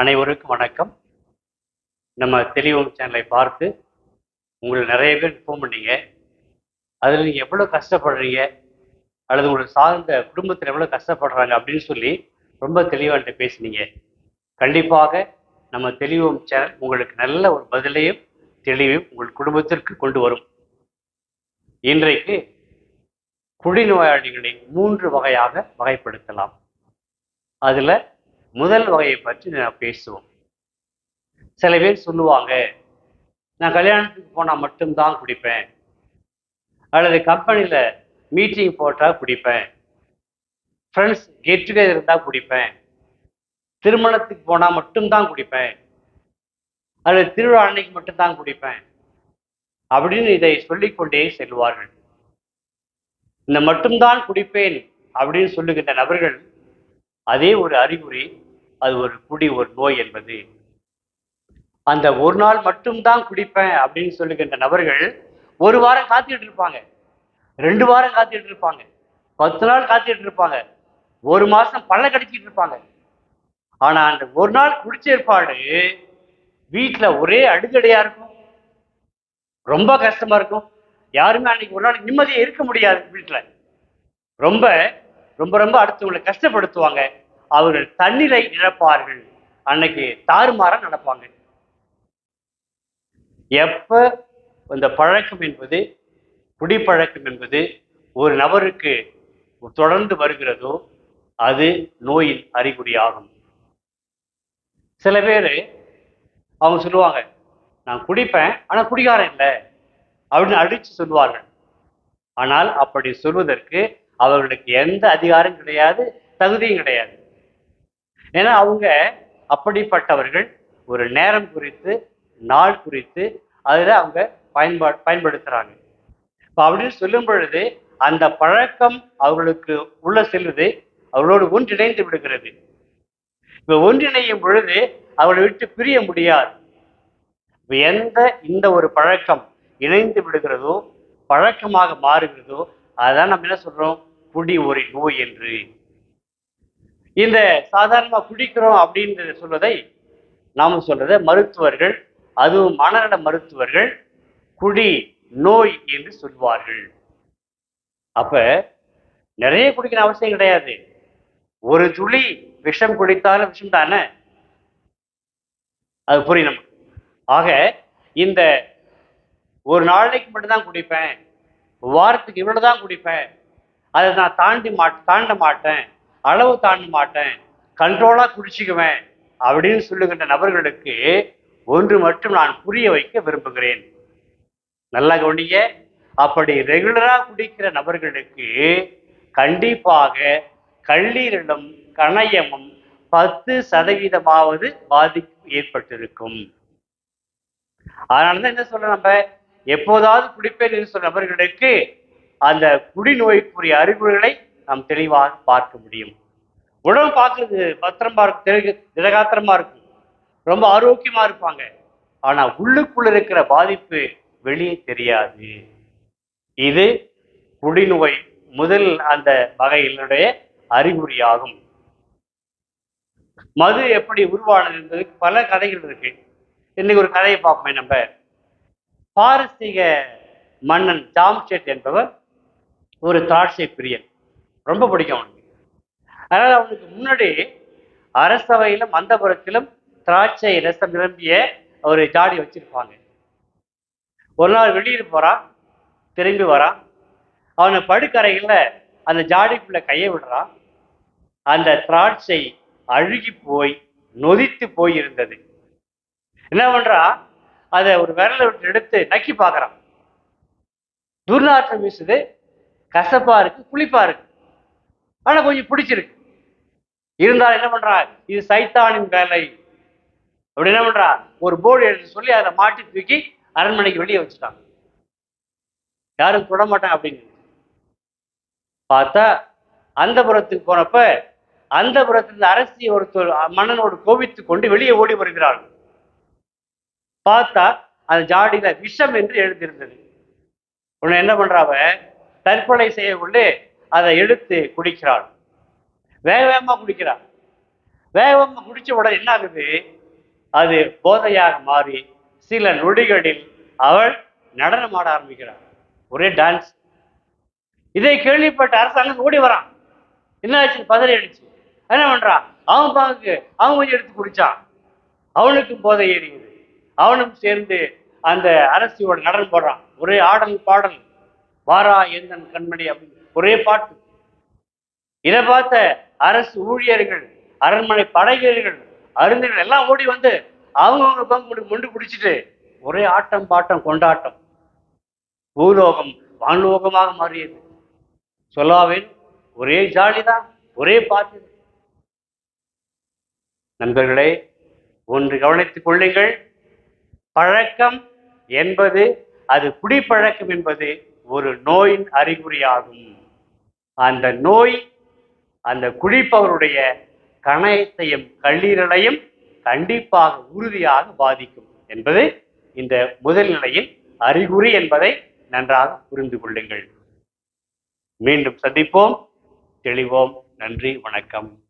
அனைவருக்கும் வணக்கம். நம்ம தெளிவம் சேனலை பார்த்து உங்களை நிறைய பேர் ஃபோன் பண்ணீங்க. அதில் நீங்கள் எவ்வளோ கஷ்டப்படுறீங்க? அல்லது உங்களுக்கு சார்ந்த குடும்பத்தில் எவ்வளோ கஷ்டப்படுறாங்க அப்படின்னு சொல்லி ரொம்ப தெளிவாக பேசுனீங்க. கண்டிப்பாக நம்ம தெளிவம் சேனல் உங்களுக்கு நல்ல ஒரு பதிலையும் தெளிவையும் உங்கள் குடும்பத்திற்கு கொண்டு வரும். இன்றைக்கு குடிநோயாளிகளை மூன்று வகையாக வகைப்படுத்தலாம். அதில் முதல் வகையை பற்றி நான் பேசுவோம். சில பேர் சொல்லுவாங்க நான் கல்யாணத்துக்கு போனால் மட்டும்தான் குடிப்பேன். அல்லது கம்பெனியில் மீட்டிங் போட்டால் குடிப்பேன். ஃப்ரெண்ட்ஸ் கெட் டுகெதர் இருந்தால் குடிப்பேன். திருமணத்துக்கு போனால் மட்டும்தான் குடிப்பேன். அல்லது திருவிழா அன்னைக்கு மட்டும்தான் குடிப்பேன். அப்படின்னு இதை சொல்லிக்கொண்டே செல்வார்கள். இந்த மட்டும்தான் குடிப்பேன். அப்படின்னு சொல்லுகின்ற நபர்கள் அதே ஒரு அறிகுறி அது ஒரு குடி ஒரு நோய் என்பது. அந்த ஒரு நாள் மட்டும்தான் குடிப்பேன் அப்படின்னு சொல்லுகின்ற நபர்கள் ஒரு வாரம் காத்துக்கிட்டு இருப்பாங்க. ரெண்டு வாரம் காத்துக்கிட்டு இருப்பாங்க. பத்து நாள் காத்துக்கிட்டு இருப்பாங்க. ஒரு மாசம் பல்ல கடிச்சிட்டு இருப்பாங்க. ஆனா அந்த ஒரு நாள் குடிச்ச ஏற்பாடு வீட்டுல ஒரே அடுக்கடையா இருக்கும். ரொம்ப கஷ்டமா இருக்கும். யாருமே அன்னைக்கு ஒரு நாள் நிம்மதியா இருக்க முடியாது வீட்டுல ரொம்ப ரொம்ப ரொம்ப அடுத்தவங்களை கஷ்டப்படுத்துவாங்க. அவர்கள் தண்ணீரை இழப்பார்கள். அன்னைக்கு தாறுமாற நடப்பாங்க. எப்ப இந்த பழக்கம் என்பது குடிப்பழக்கம் என்பது ஒரு நபருக்கு தொடர்ந்து வருகிறதோ அது நோயின் அறிகுறியாகும். சில பேர் அவங்க சொல்லுவாங்க நான் குடிப்பேன் ஆனால் குடிகாரன் இல்லை. அப்படின்னு அடித்து சொல்லுவார்கள். ஆனால் அப்படி சொல்வதற்கு அவர்களுக்கு எந்த அதிகாரம் கிடையாது தகுதியும் கிடையாது. ஏன்னா அவங்க அப்படிப்பட்டவர்கள் ஒரு நேரம் குறித்து நாள் குறித்து அதில் அவங்க பயன்பா பயன்படுத்துகிறாங்க இப்போ அப்படின்னு சொல்லும் பொழுது அந்த பழக்கம் அவர்களுக்கு உள்ள செல்வது அவர்களோடு ஒன்றிணைந்து விடுகிறது. இப்போ ஒன்றிணையும் பொழுது அவளை விட்டு பிரிய முடியாது. எந்த இந்த ஒரு பழக்கம் இணைந்து விடுகிறதோ பழக்கமாக மாறுகிறதோ அதான் நம்ம என்ன சொல்றோம்? குடி ஒரு நோய் என்று. இந்த சாதாரணமா குடிக்கிறோம் அப்படின்னு சொல்வதை நாம சொல்றத மருத்துவர்கள் அதுவும் மனநல மருத்துவர்கள் குடி நோய் என்று சொல்வார்கள். அப்ப நிறைய குடிக்கிற அவசியம் கிடையாது. ஒரு துளி விஷம் குடித்தாலும் விஷம் தானே? அது புரியும் நமக்கு. ஆக இந்த ஒரு நாளைக்கு மட்டும்தான் குடிப்பேன். வாரத்துக்கு இவ்வளவுதான் குடிப்பேன். அதை நான் தாண்டி மா தாண்ட மாட்டேன். அளவு தாண்ட மாட்டேன். கண்ட்ரோலாக குடிச்சிக்குவேன். அப்படின்னு சொல்லுகின்ற நபர்களுக்கு ஒன்று மட்டும் நான் புரிய வைக்க விரும்புகிறேன். நல்லா கவனிங்க. அப்படி ரெகுலராக குடிக்கிற நபர்களுக்கு கண்டிப்பாக கல்லீரலும் கணையமும் பத்து சதவீதமாவது பாதிப்பு ஏற்பட்டிருக்கும். அதனாலதான் என்ன சொல்ற நம்ம? எப்போதாவது குடிப்பேன் என்று சொல்ற நபர்களுக்கு அந்த குடிநோய்க்குரிய அறிகுறிகளை நாம் தெளிவாக பார்க்க முடியும். உடல் பார்க்கறது பத்திரமா இருக்கும் திட திடகாத்திரமா இருக்கும் ரொம்ப ஆரோக்கியமா இருப்பாங்க. ஆனா உள்ளுக்குள்ள இருக்கிற பாதிப்பு வெளியே தெரியாது. இது குடிநோய் முதல் அந்த வகையினுடைய அறிகுறியாகும். மது எப்படி உருவானது என்பது பல கதைகள் இருக்கு. இன்னைக்கு ஒரு கதையை பார்ப்போமே நம்ம. பாரசீக மன்னன் ஜாம்ஷெட் என்பவர் ஒரு திராட்சை பிரியன் ரொம்ப பிடிக்கும் அவனுக்கு. அதனால அவனுக்கு முன்னாடி அரசவையிலும் மந்தபுரத்திலும் திராட்சை ரசம் நிரம்பிய ஒரு ஜாடி வச்சிருப்பாங்க. ஒரு நாள் வெளியில் போகிறான் திரும்பி வரான். அவனை படுக்கரையில் அந்த ஜாடிக்குள்ள கையை விடுறான். அந்த திராட்சை அழுகி போய் நொதித்து போய் இருந்தது என்ன பண்ணுறான் அதை ஒரு விரலை விட்டு எடுத்து நக்கி பார்க்கறான். துர்நாற்றம் வீசுது. கசப்பா இருக்கு புளிப்பா இருக்கு. ஆனா கொஞ்சம் பிடிச்சிருக்கு. இருந்தாலும் என்ன பண்றா? இது சைத்தானின் வேலை. அப்படி என்ன பண்றா? ஒரு போர்டு எடுத்து சொல்லி அதை மாட்டி தூக்கி அரண்மனைக்கு வெளியே வச்சுட்டாங்க யாரும் தொட மாட்டான் அப்படின்னு. பார்த்தா அந்த புறத்துக்கு போனப்ப அந்த புறத்திலிருந்து அரசி ஒருத்தர் மன்னனோடு கோவித்து கொண்டு வெளியே ஓடி வருகிறாள். பார்த்தா அந்த ஜாடியில விஷம் என்று எழுதியிருந்தது உன்னை என்ன பண்றாவ தற்கொலை செய்ய கொண்டு அதை எடுத்து குடிக்கிறாள். வேக வேகமாக குடிக்கிறாள். வேகமாக குடிச்ச உடனே என்ன ஆகுது? அது போதையாக மாறி சில நொடிகளில் அவள் நடனமாட ஆரம்பிக்கிறாள். ஒரே டான்ஸ் இதை கேள்விப்பட்ட அரசாங்கம் ஓடி வரான். என்ன ஆச்சு? பதறி அடிச்சு. என்ன பண்றான் அவன் பாக்கு அவன் கொஞ்சம் எடுத்து குடிச்சான். அவனுக்கும் போதை ஏறியது. அவனும் சேர்ந்து அந்த அரசியோட நடனம் போடுறான். ஒரே ஆடல் பாடல். வாரா எந்தன் கண்மணி அப்படின்னு ஒரே பாட்டு. இதை பார்த்த அரசு ஊழியர்கள் அரண்மனை படைவீரர்கள் அருந்தர்கள் எல்லாம் ஓடி வந்து அவங்கவுங்க பங்கு முண்டு பிடிச்சிட்டு ஒரே ஆட்டம் பாட்டம் கொண்டாட்டம். பூலோகம் வான்லோகமாக மாறியது. சொல்லாவேன் ஒரே ஜாலிதான் ஒரே பாட்டு நண்பர்களே ஒன்று கவனித்துக் கொள்ளுங்கள். பழக்கம் என்பது அது குடிப்பழக்கம் என்பது ஒரு நோயின் அறிகுறியாகும். அந்த நோய் அந்த குடிப்பவருடைய கணயத்தையும் கல்லீரலையும் கண்டிப்பாக உறுதியாக பாதிக்கும் என்பது இந்த முதல் நிலையின் அறிகுறி என்பதை நன்றாக புரிந்து கொள்ளுங்கள். மீண்டும் சந்திப்போம். தெளிவோம். நன்றி வணக்கம்.